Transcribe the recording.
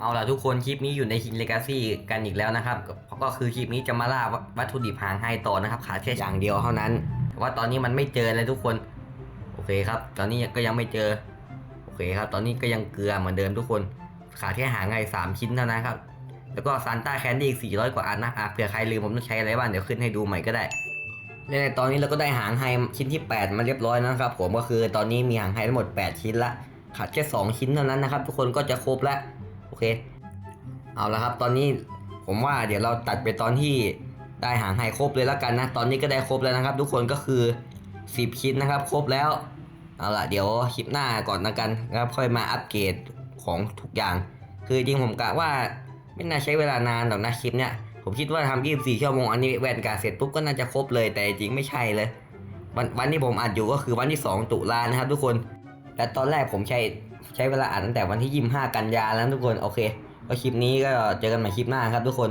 เอาล่ะทุกคนคลิปนี้อยู่ในคิงเลกาซี่กันอีกแล้วนะครับก็ก็คือคลิปนี้จะมาล่าวัตถุดิบหางไฮต่อนะครับ ขาดแค่อย่างเดียวเท่านั้นว่าตอนนี้มันไม่เจอเลยทุกคน โอเคครับ ตอนนี้ก็ยังไม่เจอ โอเคครับ ตอนนี้ก็ยังเกลือเหมือนเดิมทุกคน ขาดแค่หางไงสามชิ้นเท่านั้นครับ แล้วก็ซานต้าแคนดี้อีก400กว่าอันนะอะเผื่อใครลืมผมต้องใช้อะไรบ้างเดี๋ยวขึ้นให้ดูใหม่ก็ได้และในตอนนี้เราก็ได้หางไฮชิ้นที่ 8 มาเรียบร้อยแล้วนะครับ ผมก็คือตอนนี้มีหางไฮทั้งหมด 8 ชิ้นละขาดแค่ 2 ชิ้นเท่านั้นนะครับ ทุกคนก็จะครบแล้ว เค เอาละครับ ตอนนี้ผมว่าเดี๋ยวเราตัดไปตอนที่ได้หางไฮครบเลยแล้วกันนะ ตอนนี้ก็ได้ครบแล้วนะครับ ทุกคนก็คือ 10 ชิ้นนะครับ ครบแล้ว เอาละเดี๋ยวคลิปหน้าก่อนนะกันนะครับค่อยมาอัปเกรดของทุกอย่าง คือจริงผมกะว่าไม่น่าใช้เวลานานหรอกนะคลิปเนี้ยผมคิดว่าทำ24ชั่วโมงอันนี้แวนกาเสร็จปุ๊บก็น่าจะครบเลยแต่จริงไม่ใช่เลยวันวันที่ผมอัดอยู่ก็คือวันที่ 2 ตุลานะครับ ทุกคน และตอนแรกผมใช้ ใช้เวลาอัดตั้งแต่วันที่ 25 กันยาแล้วทุกคน โอเค ก็คลิปนี้ก็เจอกันใหม่คลิปหน้าครับทุกคน